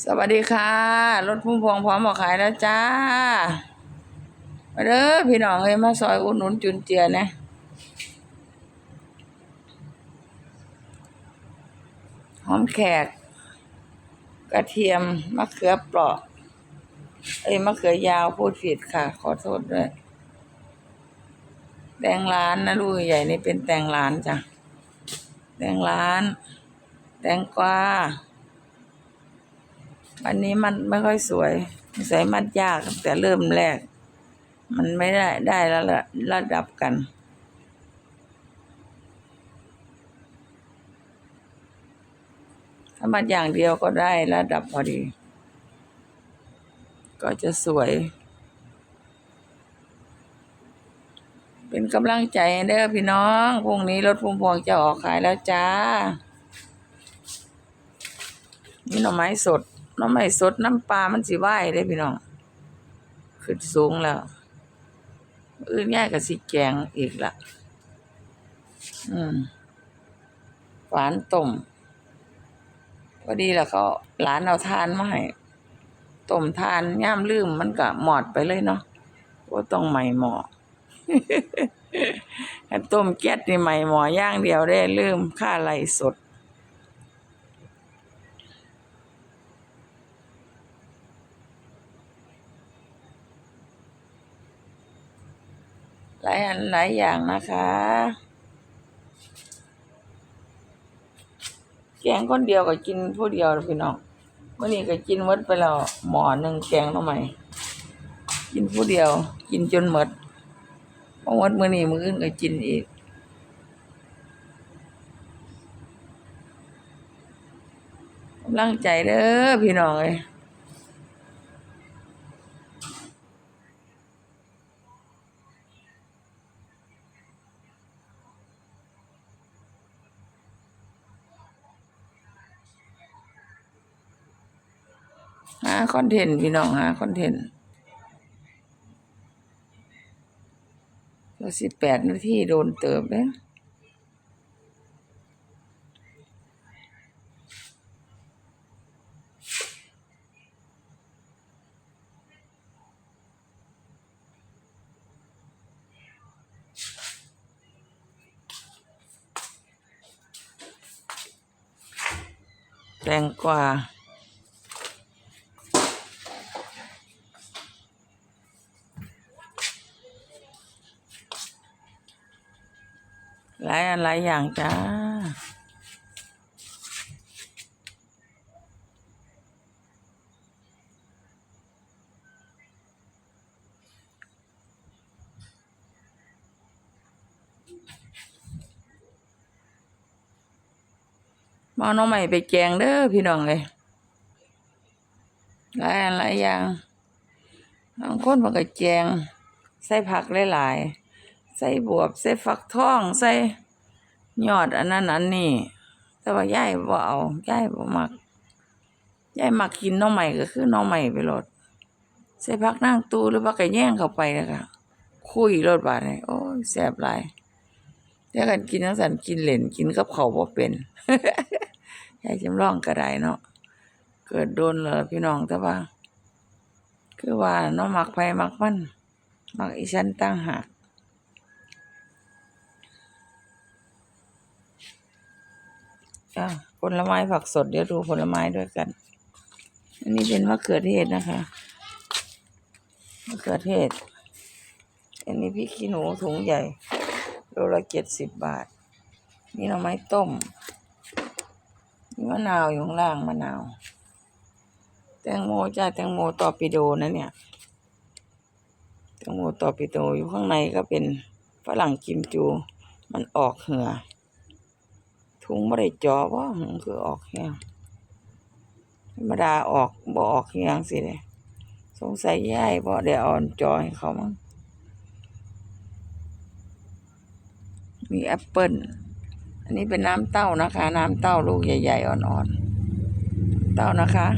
สวัสดีค่ะ รถพุ่มพวงพร้อมบอกขายแล้วจ้า มาเด้อพี่น้องเอ้ยมาซอยอุดหนุนจุนเจียนะหอมแขก กระเทียม มะเขือเปราะ เอ้ยมะเขือยาวพูดผิดค่ะ ขอโทษด้วย แตงร้านนะลูกใหญ่นี่เป็นแตงร้านจ้ะ แตงร้าน แตงกวา วันนี้มันไม่ค่อยสวยใส่มัดยากแต่เริ่มแรก มันไม่ได้ได้แล้วละระดับกันถ้ามัดอย่างเดียวก็ได้ระดับพอดี ก็จะสวย เป็นกำลังใจเด้อพี่น้องพรุ่งนี้รถพุ่มพวงจะออกขายแล้วจ้านี่หน่อไม้สด หน่อไม้สดน้ำปลามันสิไหวได้พี่น้องขึ้นสูงแล้วอื่นแย่กับสิแกงอีกละอืมหวานต้มพอดีแล้วเขาหลานเอาทานมาให้ต้มทานย่ามลืมมันก็หมอดไปเลยเนาะว่าต้องใหม่หมอต้มแก๊สนี่ใหม่หมอย่างเดียวได้ลืมค่าไหลสด หลายอันหลายอย่างนะคะ แกงคนเดียวก็กินผู้เดียวพี่น้องวันนี้ก็กินหมดไปแล้วหมอหนึ่งแกงทำไมกินผู้เดียว กินจนหมดพอหมดมื้อนี้มื้ออื่นก็กินอีกกำลังใจเด้อพี่น้องเอ้ย หาคอนเทนต์พี่น้องหาคอนเทนต์ก็สิบแปดนาทีโดนเติบเลยแตงกวา หลายอันหลายอย่างจ้ามาเอาน้องใหม่ไปแกงเด้อพี่น้องเลยหลายอันหลายอย่างบางคนมันก็แกงใส่ผักหลายๆ ใส่บวบใส่ฟักทองใส่ยอดอันนั้นอันนี้ แต่ว่ายายบ่เอายายบ่มักยายมักกินน้องใหม่ก็คือน้องใหม่ไปโลดใส่ผักนางตูหรือผักกระแย่งเข้าไปนะคะคุยโลดบาดนี่โอ้ยแซ่บหลายแต่กันกินจังซั่นกินเล่นกินกับข้าบ่เป็นยายจำลองก็ได้เนาะเกิดโดนเลยพี่น้องแต่ว่า คือว่าเนาะมักไผมักมัน มักอีฉันตั้งหาก จ้าผลไม้ผักสดเดี๋ยวดูผลไม้ด้วยกัน อันนี้เป็นมะเขือเทศนะคะมะเขือเทศ อันนี้พริกขี้หนูถุงใหญ่โลละเจ็ดสิบบาท นี่หน่อไม้ต้มมีมะนาวอยู่ข้างล่างมะนาว แตงโมจ้าแตงโมตอปิโดนะเนี่ย แตงโมตอปิโดอยู่ข้างในก็เป็นฝรั่งกิมจู มันออกเหือ ถุงไม่ได้จอว่าคือออกแห้งธรรมดาออกบ่ออกแห้งสิเลยสงสัยยายบ่ได้เอ่อนจอให้เขามั้งมีแอปเปิ้ลอันนี้เป็นน้ำเต้านะคะ น้ำเต้าลูกใหญ่ๆอ่อนๆ เต้านะคะ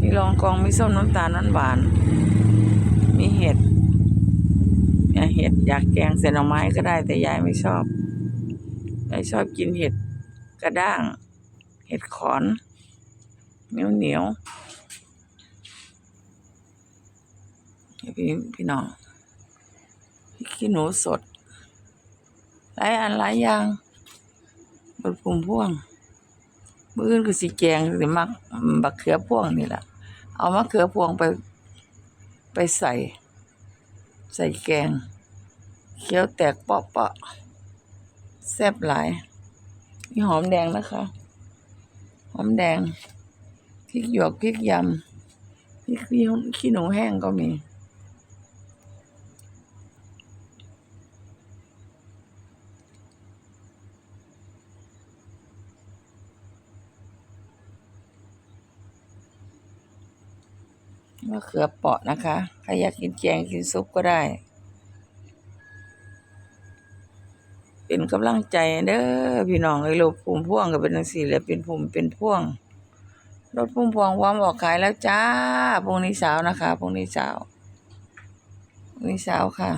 มีรองกองมีส้มน้ำตาลน้ำหวาน มีเห็ดเห็ดอยากแกงใส่หน่อไม้ก็ได้แต่ยายไม่ชอบยายชอบกินเห็ด กระด้าง เห็ดขอน เหนียวเหนียวพี่พี่น้องขี้หนูสด หลายอันหลายอย่างบดปุ่มพ่วงมืออื่นคือสีแกงหรือมักบักเขือพ่วงนี่แหละเอามะเขือพวงไปไปใส่ ใส่แกง เคี้ยวแตกเปาะเปาะแซ่บหลาย นี่หอมแดงนะคะ หอมแดงพริกหยวกพริกยำพริกขี้หนูแห้งก็มีมะเขือเปาะนะคะ ใครอยากกินแกงกินซุปก็ได้ กำลังใจเด้อพี่น้องไอ้รถพุ่มพวงก็เป็นจังซี่แหละเป็นพุ่มเป็นพวงรถพุ่มพวงพร้อมออกขายแล้วจ้าพรุ่งนี้เช้านะคะพรุ่งนี้เช้าพรุ่งนี้เช้าค่ะ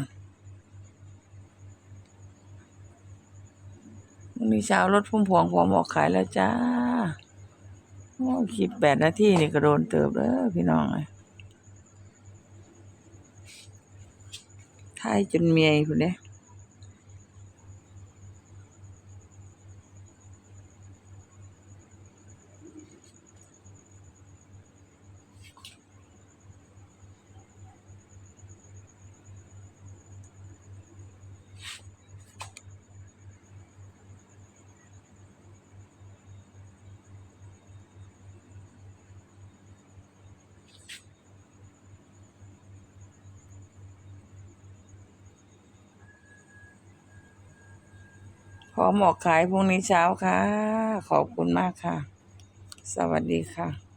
พรุ่งนี้เช้ารถพุ่มพวงพร้อมออกขายแล้วจ้าโอ้คลิปแปดนาทีนี่ก็โดนเติบเด้อพี่น้องเอ้ทายจนเมียพุ่นเด้พ ร้อมออกขายพรุ่งนี้เช้าค่ะ ขอบคุณมากค่ะ สวัสดีค่ะ